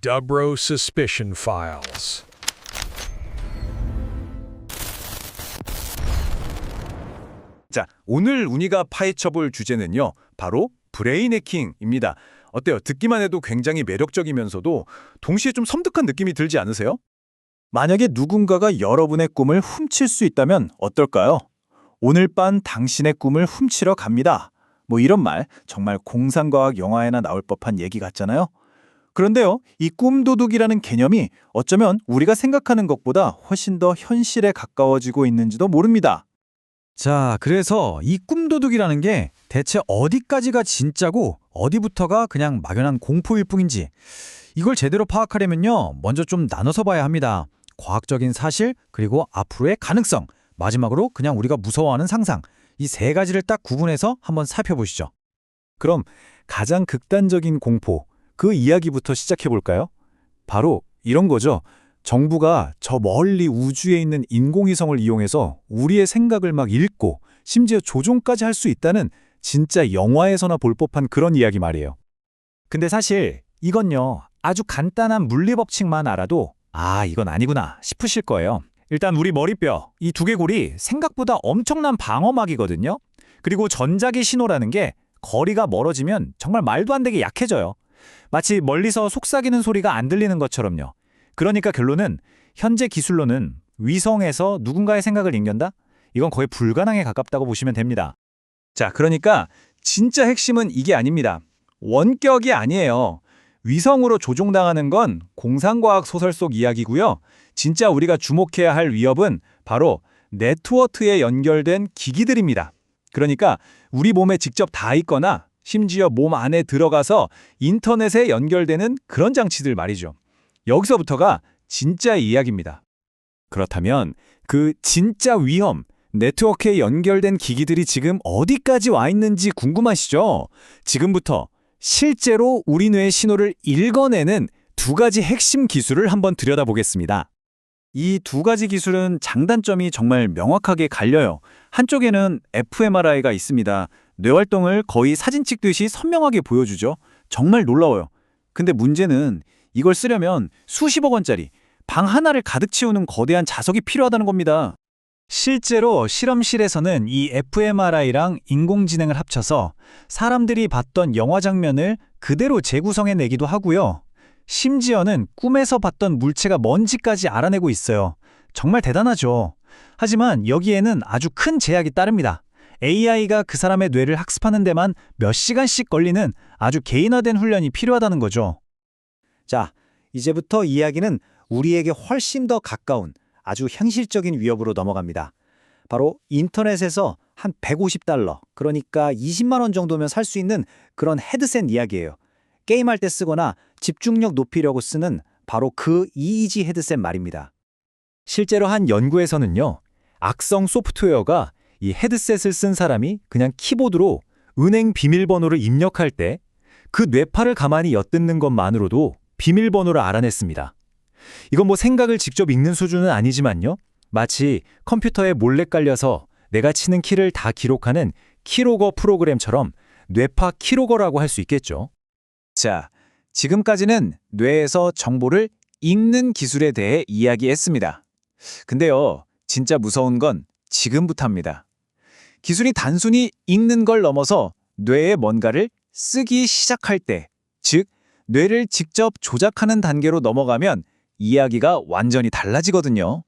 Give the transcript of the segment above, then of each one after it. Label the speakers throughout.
Speaker 1: Dubro Suspicion Files.
Speaker 2: 자, 오늘 운이가 파헤쳐볼 주제는요. 바로 브레인 해킹입니다. 어때요? 듣기만 해도 굉장히 매력적이면서도 동시에 좀 섬뜩한 느낌이 들지 않으세요? 만약에 누군가가 여러분의 꿈을 훔칠 수 있다면 어떨까요? 오늘 밤 당신의 꿈을 훔치러 갑니다. 뭐 이런 말 정말 공상과학 영화에나 나올 법한 얘기 같잖아요. 그런데요, 이 꿈도둑이라는 개념이 어쩌면 우리가 생각하는 것보다 훨씬 더 현실에 가까워지고 있는지도 모릅니다.
Speaker 3: 자, 그래서 이 꿈도둑이라는 게 대체 어디까지가 진짜고 어디부터가 그냥 막연한 공포일 뿐인지 이걸 제대로 파악하려면요. 먼저 좀 나눠서 봐야 합니다. 과학적인 사실, 그리고 앞으로의 가능성, 마지막으로 그냥 우리가 무서워하는 상상. 이 세 가지를 딱 구분해서 한번 살펴보시죠.
Speaker 2: 그럼 가장 극단적인 공포, 그 이야기부터 시작해 볼까요? 바로 이런 거죠. 정부가 저 멀리 우주에 있는 인공위성을 이용해서 우리의 생각을 막 읽고 심지어 조종까지 할 수 있다는 진짜 영화에서나 볼 법한 그런 이야기 말이에요. 근데 사실 이건요. 아주 간단한 물리 법칙만 알아도 아, 이건 아니구나 싶으실 거예요. 일단 우리 머리뼈, 이 두개골이 생각보다 엄청난 방어막이거든요. 그리고 전자기 신호라는 게 거리가 멀어지면 정말 말도 안 되게 약해져요. 마치 멀리서 속삭이는 소리가 안 들리는 것처럼요. 그러니까 결론은 현재 기술로는 위성에서 누군가의 생각을 읽는다? 이건 거의 불가능에 가깝다고 보시면 됩니다. 자, 그러니까 진짜 핵심은 이게 아닙니다. 원격이 아니에요. 위성으로 조종당하는 건 공상과학 소설 속 이야기고요. 진짜 우리가 주목해야 할 위협은 바로 네트워크에 연결된 기기들입니다. 그러니까 우리 몸에 직접 닿아 있거나 심지어 몸 안에 들어가서 인터넷에 연결되는 그런 장치들 말이죠. 여기서부터가 진짜 이야기입니다. 그렇다면 그 진짜 위험, 네트워크에 연결된 기기들이 지금 어디까지 와 있는지 궁금하시죠? 지금부터 실제로 우리 뇌의 신호를 읽어내는 두 가지 핵심 기술을 한번 들여다보겠습니다. 이 두 가지 기술은 장단점이 정말 명확하게 갈려요. 한쪽에는 fMRI가 있습니다. 뇌 활동을 거의 사진 찍듯이 선명하게 보여주죠. 정말 놀라워요. 근데 문제는 이걸 쓰려면 수십억 원짜리 방 하나를 가득 채우는 거대한 자석이 필요하다는 겁니다. 실제로 실험실에서는 이 fMRI랑 인공지능을 합쳐서 사람들이 봤던 영화 장면을 그대로 재구성해내기도 하고요. 심지어는 꿈에서 봤던 물체가 뭔지까지 알아내고 있어요. 정말 대단하죠. 하지만 여기에는 아주 큰 제약이 따릅니다. AI가 그 사람의 뇌를 학습하는 데만 몇 시간씩 걸리는 아주 개인화된 훈련이 필요하다는 거죠. 자, 이제부터 이야기는 우리에게 훨씬 더 가까운 아주 현실적인 위협으로 넘어갑니다. 바로 인터넷에서 한 150달러, 그러니까 20만 원 정도면 살 수 있는 그런 헤드셋 이야기예요. 게임할 때 쓰거나 집중력 높이려고 쓰는 바로 그 EEG 헤드셋 말입니다. 실제로 한 연구에서는요. 악성 소프트웨어가 이 헤드셋을 쓴 사람이 그냥 키보드로 은행 비밀번호를 입력할 때 그 뇌파를 가만히 엿듣는 것만으로도 비밀번호를 알아냈습니다. 이건 뭐 생각을 직접 읽는 수준은 아니지만요. 마치 컴퓨터에 몰래 깔려서 내가 치는 키를 다 기록하는 키로거 프로그램처럼 뇌파 키로거라고 할 수 있겠죠. 자, 지금까지는 뇌에서 정보를 읽는 기술에 대해 이야기했습니다. 근데요, 진짜 무서운 건 지금부터입니다. 기술이 단순히 읽는 걸 넘어서 뇌에 뭔가를 쓰기 시작할 때, 즉, 뇌를 직접 조작하는 단계로 넘어가면 이야기가 완전히 달라지거든요.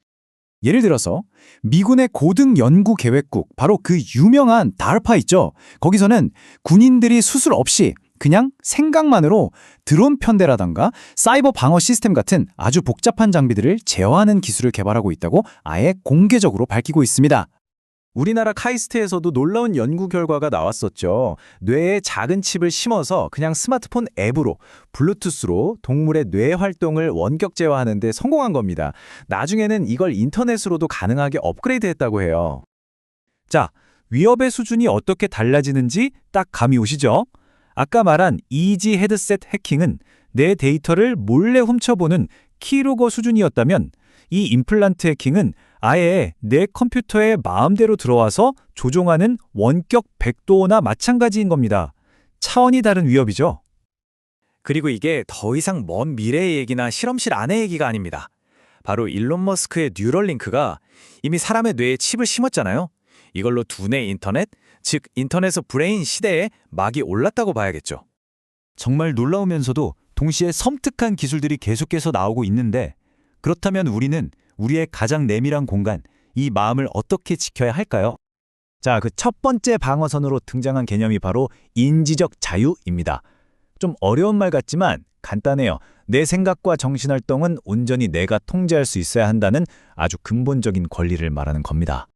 Speaker 2: 예를 들어서 미군의 고등 연구 계획국 바로 그 유명한 다르파 있죠. 거기서는 군인들이 수술 없이 그냥 생각만으로 드론 편대라던가 사이버 방어 시스템 같은 아주 복잡한 장비들을 제어하는 기술을 개발하고 있다고 아예 공개적으로 밝히고 있습니다. 우리나라 카이스트에서도 놀라운 연구 결과가 나왔었죠. 뇌에 작은 칩을 심어서 그냥 스마트폰 앱으로 블루투스로 동물의 뇌 활동을 원격 제어하는 데 성공한 겁니다. 나중에는 이걸 인터넷으로도 가능하게 업그레이드했다고 해요. 자, 위협의 수준이 어떻게 달라지는지 딱 감이 오시죠? 아까 말한 이지 헤드셋 해킹은 내 데이터를 몰래 훔쳐보는 키로거 수준이었다면 이 임플란트 해킹은 아예 내 컴퓨터에 마음대로 들어와서 조종하는 원격 백도어나 마찬가지인 겁니다. 차원이 다른 위협이죠.
Speaker 4: 그리고 이게 더 이상 먼 미래의 얘기나 실험실 안의 얘기가 아닙니다. 바로 일론 머스크의 뉴럴링크가 이미 사람의 뇌에 칩을 심었잖아요. 이걸로 두뇌 인터넷, 즉 인터넷 of 브레인 시대에 막이 올랐다고 봐야겠죠.
Speaker 2: 정말 놀라우면서도 동시에 섬뜩한 기술들이 계속해서 나오고 있는데 그렇다면 우리는 우리의 가장 내밀한 공간, 이 마음을 어떻게 지켜야 할까요? 자, 그 첫 번째 방어선으로 등장한 개념이 바로 인지적 자유입니다. 좀 어려운 말 같지만 간단해요. 내 생각과 정신활동은 온전히 내가 통제할 수 있어야 한다는 아주 근본적인 권리를 말하는 겁니다.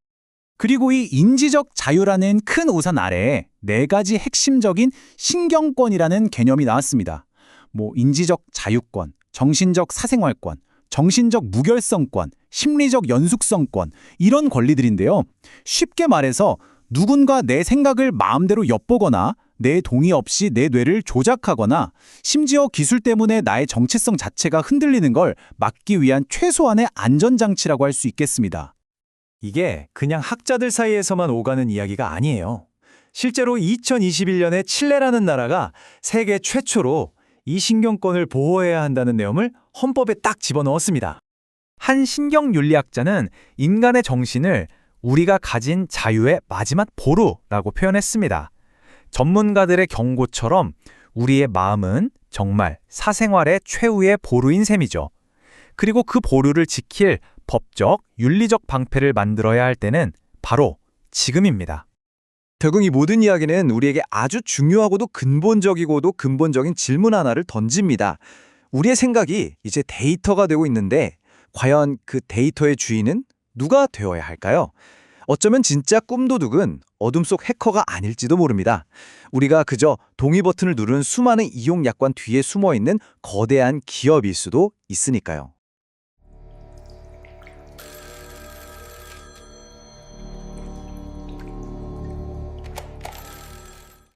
Speaker 2: 그리고 이 인지적 자유라는 큰 우산 아래에 네 가지 핵심적인 신경권이라는 개념이 나왔습니다. 뭐 인지적 자유권, 정신적 사생활권, 정신적 무결성권, 심리적 연속성권 이런 권리들인데요. 쉽게 말해서 누군가 내 생각을 마음대로 엿보거나 내 동의 없이 내 뇌를 조작하거나 심지어 기술 때문에 나의 정체성 자체가 흔들리는 걸 막기 위한 최소한의 안전장치라고 할 수 있겠습니다.
Speaker 4: 이게 그냥 학자들 사이에서만 오가는 이야기가 아니에요. 실제로 2021년에 칠레라는 나라가 세계 최초로 이 신경권을 보호해야 한다는 내용을 헌법에 딱 집어넣었습니다. 한 신경윤리학자는 인간의 정신을 우리가 가진 자유의 마지막 보루라고 표현했습니다. 전문가들의 경고처럼 우리의 마음은 정말 사생활의 최후의 보루인 셈이죠. 그리고 그 보루를 지킬 법적, 윤리적 방패를 만들어야 할 때는 바로 지금입니다.
Speaker 5: 결국 이 모든 이야기는 우리에게 아주 중요하고도 근본적이고도 근본적인 질문 하나를 던집니다. 우리의 생각이 이제 데이터가 되고 있는데 과연 그 데이터의 주인은 누가 되어야 할까요? 어쩌면 진짜 꿈도둑은 어둠 속 해커가 아닐지도 모릅니다. 우리가 그저 동의 버튼을 누르는 수많은 이용 약관 뒤에 숨어 있는 거대한 기업일 수도 있으니까요.